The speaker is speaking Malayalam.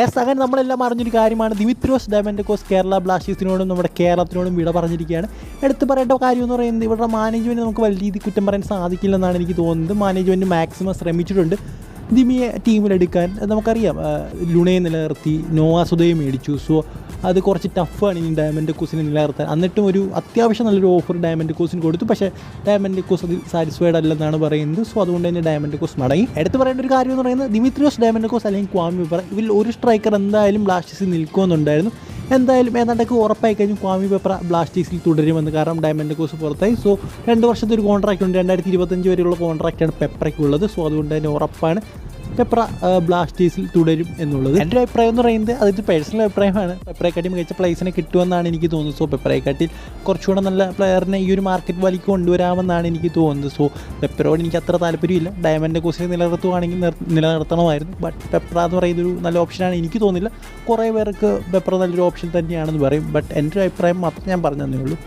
ഏസ് അങ്ങനെ നമ്മളെല്ലാം അറിഞ്ഞൊരു കാര്യമാണ്. ദിമിത്രോസ് ഡയമൻഡക്കോസ് കേരള ബ്ലാസ്റ്റേഴ്സിനോടും നമ്മുടെ കേരളത്തിനോടും വിട പറഞ്ഞിരിക്കുകയാണ്. എടുത്തു പറയേണ്ട കാര്യം എന്ന് പറയുന്നത് ഇവരുടെ മാനേജ്മെന്റ് നമുക്ക് വലിയ രീതിയിൽ കുറ്റം പറയാൻ സാധിക്കില്ലെന്നാണ് എനിക്ക് തോന്നുന്നത്. മാനേജ്മെന്റ് മാക്സിമം ശ്രമിച്ചിട്ടുണ്ട്. ദിമിയെ ടീമിലെടുക്കാൻ നമുക്കറിയാം ലുണയെ നിലനിർത്തി നോവാസുദയെ മേടിച്ചു. സോ അത് കുറച്ച് ടഫാണ് ഇനി ഡയമണ്ട് കോസിനെ നിലനിർത്താൻ. എന്നിട്ടും ഒരു അത്യാവശ്യം നല്ലൊരു ഓഫർ ഡയമണ്ട് കൂസിന് കൊടുത്തു. പക്ഷേ ഡയമണ്ട് കൂസ് അതിൽ സാറ്റിസ്ഫൈഡ് അല്ലെന്നാണ് പറയുന്നത്. സോ അതുകൊണ്ട് തന്നെ ഡയമണ്ട് കൂസ് മടങ്ങി. എടുത്ത് പറയേണ്ട ഒരു കാര്യം എന്ന് പറയുന്നത് ദിമിത്രിയോസ് ഡയമണ്ട് കോസ് അല്ലെങ്കിൽ ക്വാമി പെപ്പർ ഇതിൽ ഒരു സ്ട്രൈക്കർ എന്തായാലും ബ്ലാസ്റ്റേഴ്സിൽ നിൽക്കുമെന്നുണ്ടായിരുന്നു. എന്തായാലും ഏതാണ്ടൊക്കെ ഉറപ്പായി കഴിഞ്ഞു ക്വാമി പേപ്പർ ബ്ലാസ്റ്റേഴ്സിൽ തുടരുമെന്ന് കാരണം ഡയമണ്ട് കോസ് പുറത്തായി. സോ രണ്ട് വർഷത്തെ ഒരു കോൺട്രാക്റ്റ് ഉണ്ട്. രണ്ടായിരത്തി ഇരുപത്തഞ്ച് വരെയുള്ള കോൺട്രാക്റ്റാണ് പെപ്പറയ്ക്കുള്ളത് സോ അതുകൊണ്ട് തന്നെ ഉറപ്പാണ്. പെപ്ര ബ്ലാസ്റ്റേഴ്സിൽ തുടരും എന്നുള്ളത്. എന്റെ അഭിപ്രായം എന്ന് പറയുന്നത് അതൊരു പേഴ്സണൽ അഭിപ്രായമാണ്. പെപ്രയെക്കാട്ടി മികച്ച പ്ലേസിനെ കിട്ടുമെന്നാണ് എനിക്ക് തോന്നുന്നത്. സോ പെപ്രയെക്കാട്ടി കുറച്ചുകൂടെ നല്ല പ്ലെയറിനെ ഈ ഒരു മാർക്കറ്റ് വാലിക്ക് കൊണ്ടുവരാമെന്നാണ് എനിക്ക് തോന്നുന്നത്. സോ പെപ്പറോട് എനിക്ക് അത്ര താല്പര്യമില്ല. ഡയമണ്ട് കോസിനെ നിലനിർത്തുകയാണെങ്കിൽ നിലനിർത്തണമായിരുന്നു. ബട്ട് പെപ്ര എന്ന് പറയുന്നൊരു നല്ല ഓപ്ഷനാണ് എനിക്ക് തോന്നുന്നില്ല. കുറേ പേർക്ക് പെപ്ര നല്ലൊരു ഓപ്ഷൻ തന്നെയാണെന്ന് പറയും. ബട്ട് എന്റെ ഒരു അഭിപ്രായം മാത്രം ഞാൻ പറഞ്ഞു തന്നേ ഉള്ളൂ.